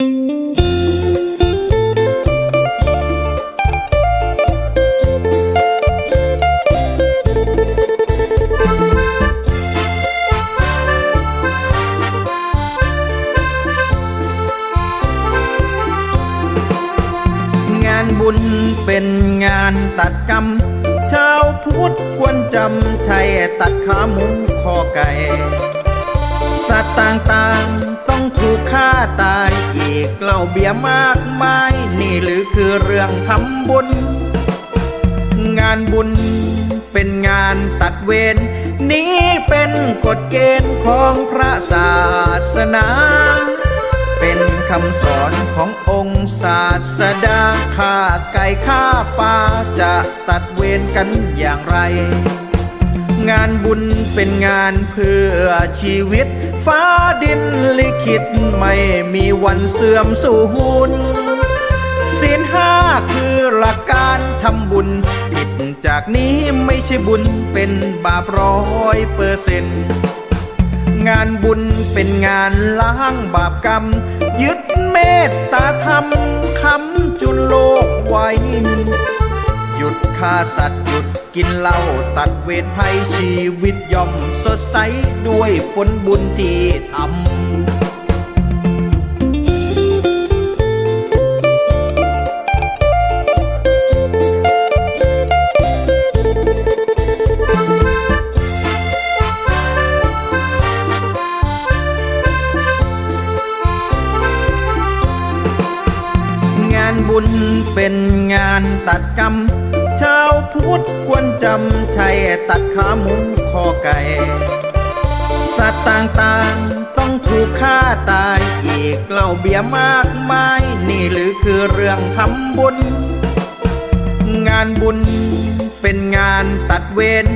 งานบุญเป็นงานตัดกรรมชาวพุทธควรจำใช่ตัดขาหมูคอไก่ สัตว์ต่างๆ ต้องถูกฆ่าตายอีกเล่าเบียร์มากมาย นี่หรือคือเรื่องทำบุญ งานบุญเป็นงานตัดเวรนี้เป็นกฎเกณฑ์ของพระศาสนา เป็นคำสอนขององค์ศาสดาฆ่าไก่ฆ่าปลาจะตัดเวรกันอย่างไรงานบุญเป็นงานเพื่อชีวิต ฟ้าดินลิขิตไม่มีวันเสื่อมสูญศีลห้าคือหลักการทำบุญผิดจากนี้ไม่ใช่บุญเป็นบาปร้อยเปอร์เซ็นต์งานบุญเป็นงานล้างบาปกรรม ยึดเมตตาธรรมคำจุนโลกไว้ หยุดฆ่าสัตว์ กินเหล้าตัดเวรภัยชีวิตย่อมสดใสด้วยผลบุญที่ทำานบุญเป็นงานตัดกรรมชาวพุทธควรจำใช่ตัดขาหมูคอไก่ สัตว์ต่างๆต้องถูกฆ่าตายอีกเล่าเบียมากมาย นี่หรือคือเรื่องทำบุญ งานบุญเป็นงานตัดเวร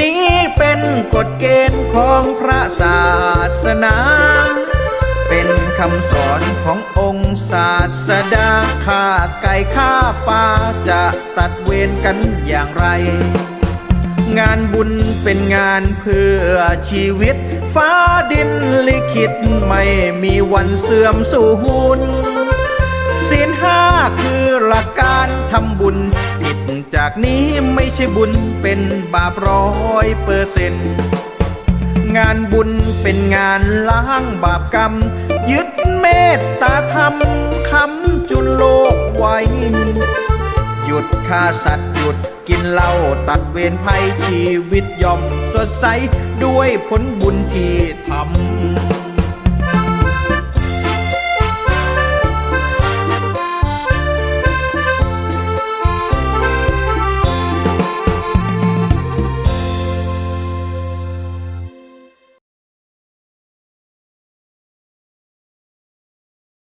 นี้เป็นกฎเกณฑ์ของพระศาสนา ฆ่าไก่ฆ่าปลาจะตัดเวรกันอย่างไร งานบุญเป็นงานเพื่อชีวิต ฟ้าดินลิขิตไม่มีวันเสื่อมสูญศีลห้าคือหลักการทำบุญผิดจากนี้ไม่ใช่บุญเป็นบาปร้อยเปอร์เซ็นต์งานบุญเป็นงานล้างบาปกรรม ยึดเมตตาธรรม คำจุนโลกไว้ หยุดฆ่าสัตว์หยุดกินเหล้าตัดเวรภัยชีวิตย่อมสดใส ด้วยผลบุญที่